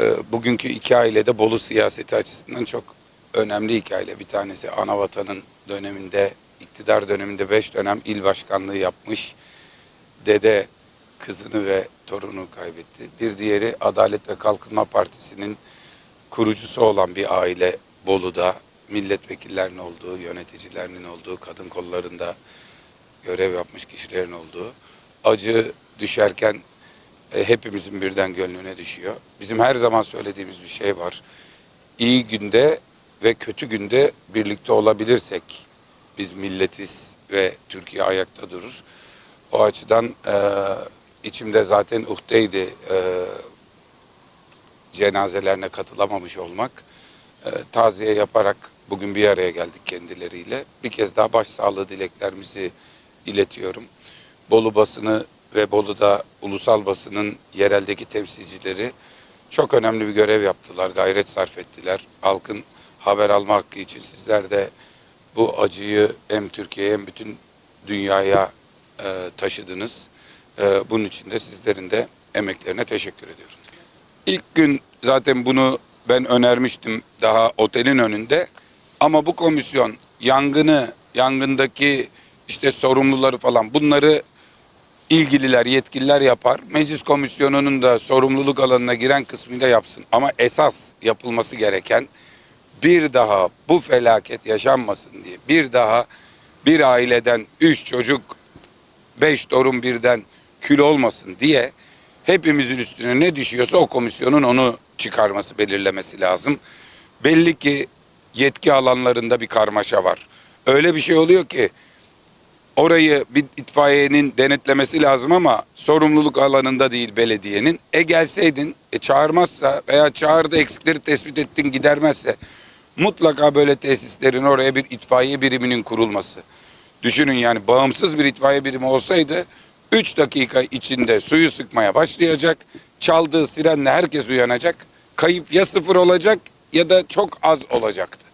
e, bugünkü iki aile de Bolu siyaseti açısından çok önemli iki aile. Bir tanesi Anavatan'ın döneminde, iktidar döneminde beş dönem il başkanlığı yapmış. Dede kızını ve torunu kaybetti. Bir diğeri Adalet ve Kalkınma Partisi'nin kurucusu olan bir aile Bolu'da milletvekillerinin olduğu, yöneticilerinin olduğu, kadın kollarında görev yapmış kişilerin olduğu. Acı düşerken e, hepimizin birden gönlüne düşüyor. Bizim her zaman söylediğimiz bir şey var. İyi günde ve kötü günde birlikte olabilirsek biz milletiz ve Türkiye ayakta durur. O açıdan e, içimde zaten uhdeydi e, cenazelerine katılamamış olmak. E, taziye yaparak bugün bir araya geldik kendileriyle. Bir kez daha başsağlığı dileklerimizi iletiyorum. Bolu basını ve Bolu'da ulusal basının yereldeki temsilcileri çok önemli bir görev yaptılar, gayret sarf ettiler. Halkın haber alma hakkı için sizler de bu acıyı hem Türkiye'ye hem bütün dünyaya e, taşıdınız. E, bunun için de sizlerin de emeklerine teşekkür ediyorum. İlk gün zaten bunu ben önermiştim daha otelin önünde. Ama bu komisyon yangını, yangındaki işte sorumluları falan bunları ilgililer, yetkililer yapar. Meclis komisyonunun da sorumluluk alanına giren kısmıyla yapsın. Ama esas yapılması gereken bir daha bu felaket yaşanmasın diye bir daha bir aileden üç çocuk beş torun birden kül olmasın diye hepimizin üstüne ne düşüyorsa o komisyonun onu çıkarması, belirlemesi lazım. Belli ki yetki alanlarında bir karmaşa var. Öyle bir şey oluyor ki orayı bir itfaiyenin denetlemesi lazım ama sorumluluk alanında değil belediyenin. E gelseydin, e çağırmazsa veya çağırdı eksikleri tespit ettin gidermezse mutlaka böyle tesislerin oraya bir itfaiye biriminin kurulması. Düşünün yani bağımsız bir itfaiye birimi olsaydı 3 dakika içinde suyu sıkmaya başlayacak. Çaldığı sirenle herkes uyanacak. Kayıp ya sıfır olacak ya da çok az olacaktı.